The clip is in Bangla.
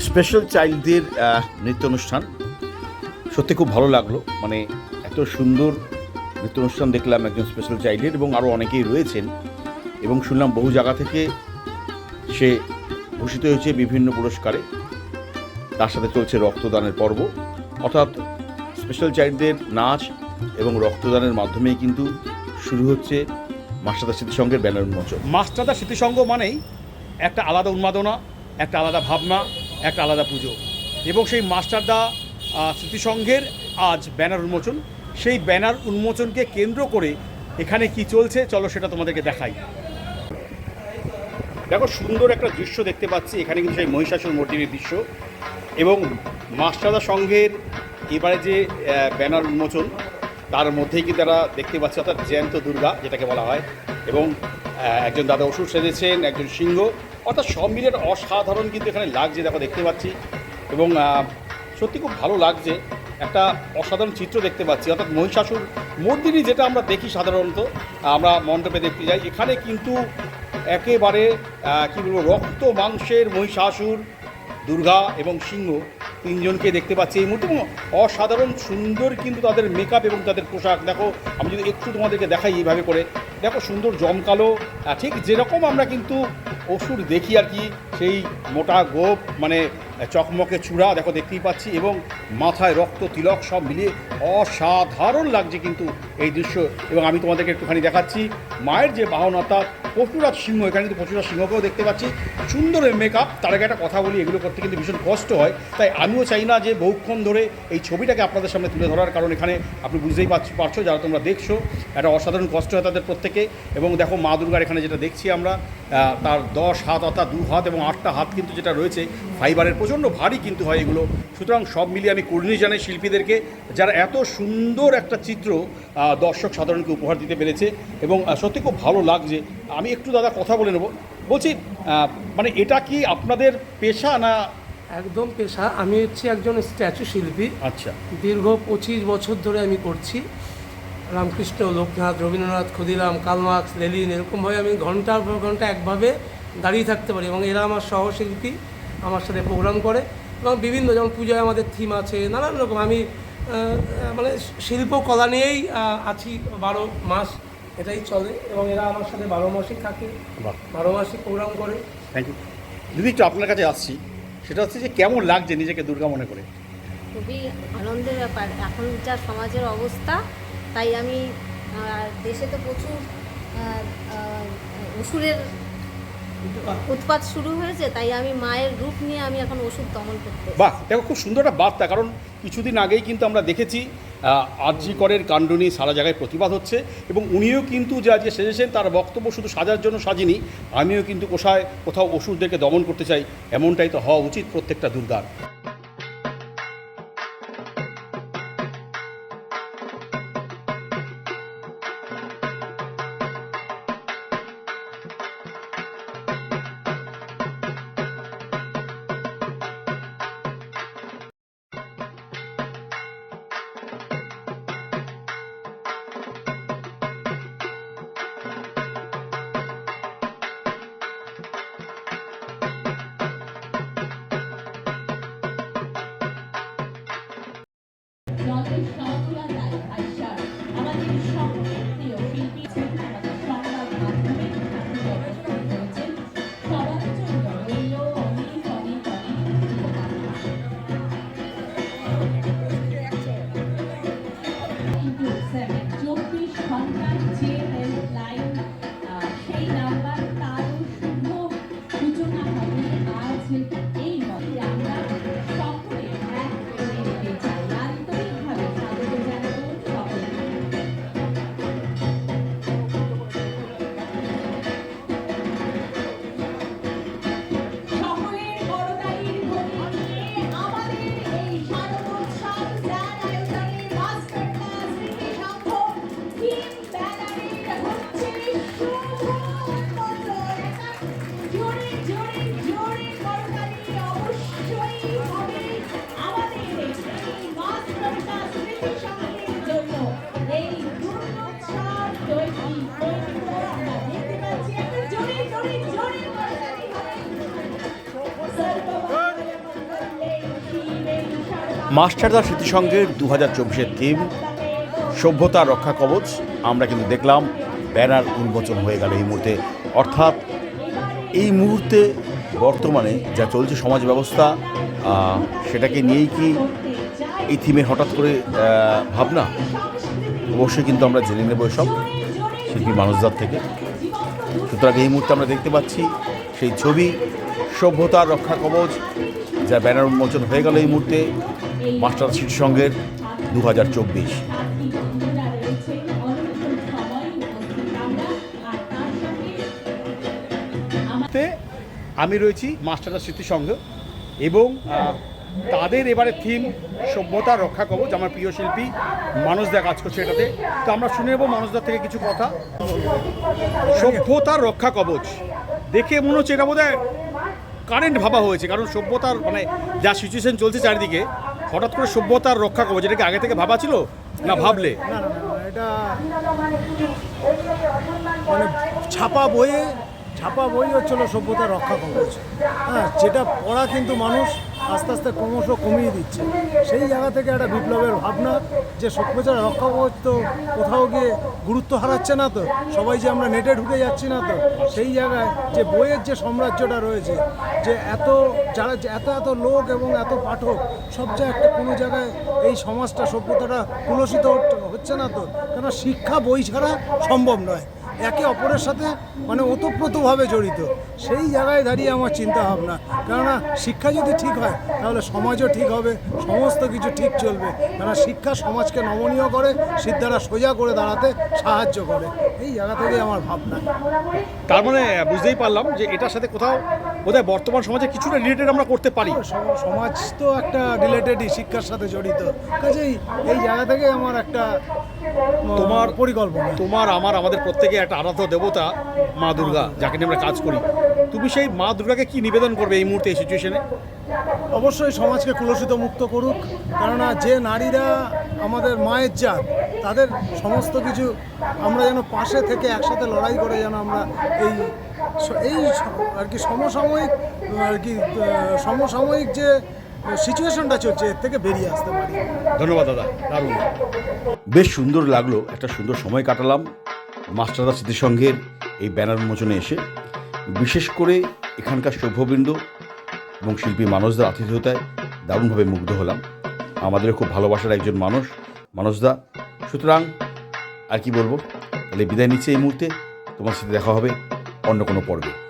স্পেশাল চাইল্ডদের নৃত্য অনুষ্ঠান সত্যি খুব ভালো লাগল। মানে এত সুন্দর নৃত্য অনুষ্ঠান দেখলাম একজন স্পেশাল চাইল্ডের এবং আরও অনেকেই রয়েছেন। এবং শুনলাম বহু জায়গা থেকে সে ভূষিত হয়েছে বিভিন্ন পুরস্কারে। তার সাথে চলছে রক্তদানের পর্ব। অর্থাৎ স্পেশাল চাইল্ডদের নাচ এবং রক্তদানের মাধ্যমেই কিন্তু শুরু হচ্ছে মাস্টারদা স্মৃতিসংঘের ব্যানার উন্মোচন মাস্টারদা স্মৃতিসংঘ মানেই একটা আলাদা উন্মাদনা, একটা আলাদা ভাবনা একটা আলাদা পুজো। এবং সেই মাস্টারদা স্মৃতিসংঘের আজ ব্যানার উন্মোচন। সেই ব্যানার উন্মোচনকে কেন্দ্র করে এখানে কি চলছে, চলো সেটা তোমাদেরকে দেখাই। দেখো, সুন্দর একটা দৃশ্য দেখতে পাচ্ছি। এখানে কিন্তু সেই মহিষাসুর মূর্তির দৃশ্য। এবং মাস্টারদা সংঘের এবারে যে ব্যানার উন্মোচন, তার মধ্যেই কি তারা দেখতে পাচ্ছি, অর্থাৎ জ্যান্ত দুর্গা, যেটাকে বলা হয়। এবং একজন দাদা অসুর সেজেছেন, একজন সিংহ। অর্থাৎ সব মিলে একটা অসাধারণ কিন্তু এখানে লাগছে, দেখো দেখতে পাচ্ছি। এবং সত্যি খুব ভালো লাগছে। একটা অসাধারণ চিত্র দেখতে পাচ্ছি। অর্থাৎ মহিষাসুর মূর্তিটি যেটা আমরা দেখি সাধারণত, আমরা মণ্ডপে দেখতে যাই। এখানে কিন্তু একেবারে কি বলব, রক্ত মাংসের মহিষাসুর, দুর্গা এবং সিংহ তিনজনকে দেখতে পাচ্ছি এই মুহূর্তে। অসাধারণ সুন্দর কিন্তু তাদের মেকআপ এবং তাদের পোশাক। দেখো, আমি যদি একটু তোমাদেরকে দেখাই এইভাবে করে। দেখো, সুন্দর জমকালো। ঠিক যেরকম আমরা কিন্তু অসুর দেখি আর কি সেই মোটা গোপ মানে চকমকে চূড়া, দেখো দেখতেই পাচ্ছি, এবং মাথায় রক্ত, তিলক সব মিলিয়ে অসাধারণ লাগছে কিন্তু এই দৃশ্য। এবং আমি তোমাদেরকে একটুখানি দেখাচ্ছি, মায়ের যে বাহনতা পশুরাজ সিংহ, এখানে কিন্তু পশুরাজ সিংহকেও দেখতে পাচ্ছি। সুন্দর মেকআপ তার আগে একটা কথা বলি এগুলো করতে কিন্তু ভীষণ কষ্ট হয়। তাই আমিও চাই না যে বহুক্ষণ ধরে এই ছবিটাকে আপনাদের সামনে তুলে ধরার, কারণ এখানে আপনি বুঝতেই পারছ- পারছ, যারা তোমরা দেখছ, একটা অসাধারণ কষ্ট হয় তাদের প্রত্যেকে। এবং দেখো মা দুর্গার এখানে যেটা দেখছি আমরা তার দশ হাত অর্থাৎ দু হাত এবং আটটা হাত কিন্তু যেটা রয়েছে ফাইবারের প্রচণ্ড ভারী কিন্তু হয় এগুলো। সুতরাং সব মিলিয়ে আমি কর্ণী জানাই শিল্পীদেরকে যারা এত সুন্দর একটা চিত্র দর্শক সাধারণকে উপহার দিতে পেরেছে এবং সত্যি খুব ভালো লাগছে। আমি একটু দাদা কথা বলে নেব। বলছি মানে এটা কি আপনাদের পেশা না একদম পেশা। আমি হচ্ছে একজন স্ট্যাচু শিল্পী। আচ্ছা। দীর্ঘ পঁচিশ বছর ধরে আমি করছি। Ramakrishna Loknath Rabindranath Khudiram Karl Marx Lenin এরকমভাবে আমি ঘণ্টার পর ঘণ্টা একভাবে দাঁড়িয়ে থাকতে পারি এবং এরা আমার সহশিল্পী। আমার সাথে প্রোগ্রাম করে এবং বিভিন্ন যেমন পুজোয় আমাদের থিম আছে নানান রকম। আমি মানে শিল্পকলা নিয়েই আছি বারো মাস এটাই চলে এবং এরা আমার সাথে বারো মাসই থাকে বারো মাসই প্রোগ্রাম করে। থ্যাংক ইউ যদি একটু আপনার কাছে আসছি। সেটা হচ্ছে যে কেমন লাগছে নিজেকে দুর্গা মনে করে? খুবই আনন্দের ব্যাপার। এখন যা সমাজের অবস্থা তাই আমি দেশে তো প্রচুর অসুরের উৎপাত শুরু হয়েছে, তাই আমি মায়ের রূপ নিয়ে আমি এখন ওষুধ দমন করতে বাহ, দেখো খুব সুন্দর একটা বার্তা, কারণ কিছুদিন আগেই কিন্তু আমরা দেখেছি আরজি করের কাণ্ড নিয়ে সারা জায়গায় প্রতিবাদ হচ্ছে, এবং উনিও কিন্তু যা যে সেজেছেন, তার বক্তব্য শুধু সাজার জন্য সাজিনি, আমিও কিন্তু কোথায় কোথাও ওষুধ দেখে দমন করতে চাই, এমনটাই তো হওয়া উচিত প্রত্যেকটা দুর্গার। মাস্টারদা স্মৃতিসংঘের দু হাজার চব্বিশের থিম, সভ্যতা রক্ষা কবচ। আমরা কিন্তু দেখলাম ব্যানার উন্মোচন হয়ে গেল এই মুহূর্তে। অর্থাৎ এই মুহূর্তে বর্তমানে যা চলছে সমাজ ব্যবস্থা সেটাকে নিয়েই কি এই থিমে হঠাৎ করে ভাবনা? অবশ্যই কিন্তু আমরা জেনে নেব সব শিল্পী মানুষদার থেকে। সুতরাং এই মুহূর্তে আমরা দেখতে পাচ্ছি সেই ছবি সভ্যতার রক্ষা কবচ, যা ব্যানার উন্মোচন হয়ে গেল এই মুহূর্তে। মাস্টার স্মৃতিসংঘের দু হাজার চব্বিশ আমি রয়েছি মাস্টারদা স্মৃতিসংঘ এবং তাদের এবারে থিম সভ্যতা রক্ষা কবচ, আমার প্রিয় শিল্পী মানুষদা কাজ করছে এটাতে। তো আমরা শুনে নেব মানুষদার থেকে কিছু কথা। সভ্যতার রক্ষা কবচ। দেখে মনে হচ্ছে এটা বোধহয় কারেন্ট ভাবা হয়েছে, কারণ সভ্যতার মানে যা সিচুয়েশন চলছে চারিদিকে হঠাৎ করে সভ্যতার রক্ষা করব যেটাকে আগে থেকে ভাবা ছিল? না ভাবলে? এটা মানে ছাপা বইয়ে, ছাপা বই হচ্ছিল সভ্যতা রক্ষা কবচ। হ্যাঁ যেটা পড়া কিন্তু মানুষ আস্তে আস্তে ক্রমশ কমিয়ে দিচ্ছে। সেই জায়গা থেকে একটা বিপ্লবের ভাবনা যে সভ্যতা রক্ষা তো কোথাও গিয়ে গুরুত্ব হারাচ্ছে না তো, সবাই যে আমরা নেটে ঢুকে যাচ্ছি না তো, সেই জায়গায় যে বইয়ের যে সাম্রাজ্যটা রয়েছে, যে এত যারা এত এত লোক এবং এত পাঠক, সব জায়গায় একটা কোনো জায়গায় এই সমাজটা, সভ্যতাটা কুলসিত হচ্ছে না তো কেন শিক্ষা বই ছাড়া সম্ভব নয়। একে অপরের সাথে মানে ওতপ্রোতভাবে জড়িত। সেই জায়গায় দাঁড়িয়ে আমার চিন্তা ভাবনা। কেননা শিক্ষা যদি ঠিক হয় তাহলে সমাজও ঠিক হবে সমস্ত কিছু ঠিক চলবে। কেননা শিক্ষা সমাজকে নমনীয় করে সিদ্ধারা সোজা করে দাঁড়াতে সাহায্য করে। এই জায়গা থেকেই আমার ভাবনা। তার মানে বুঝতেই পারলাম যে এটার সাথে কোথাও বোধহয় বর্তমান সমাজে কিছুটা রিলেটেড আমরা করতে পারি। সমাজ তো একটা রিলেটেডই শিক্ষার সাথে জড়িত। কাজেই এই জায়গা থেকে আমার একটা তোমার পরিকল্পনা। তোমার আমার আমাদের প্রত্যেকে একটা আরাধ্য দেবতা মা দুর্গা যাকে নিয়ে আমরা কাজ করি। তুমি সেই মা দুর্গাকে কি নিবেদন করবে এই মুহূর্তে এই সিচুয়েশনে অবশ্যই সমাজকে কুলসিত মুক্ত করুক কেননা যে নারীরা আমাদের মায়ের জাত তাদের সমস্ত কিছু আমরা যেন পাশে থেকে একসাথে লড়াই করে যেন আমরা এই এই আর কি সমসাময়িক আর কি সমসাময়িক যে সিচুয়েশনটা চলছে এর থেকে বেরিয়ে আসতে পারি। ধন্যবাদ দাদা দারুণ। বেশ সুন্দর লাগল একটা সুন্দর সময় কাটালাম। মাস্টারদা স্মৃতিসংঘের এই ব্যানার উন্মোচনে এসে বিশেষ করে এখানকার সভ্যবৃন্দ এবং শিল্পী মানুষদের আতিথ্যতায় দারুণভাবে মুগ্ধ হলাম। আমাদেরও খুব ভালোবাসার একজন মানুষ মানুষদা সুতরাং আর কি বলব? তাহলে বিদায় নিচ্ছে এই মুহূর্তে। তোমার সাথে দেখা হবে অন্য কোনো পর্বে।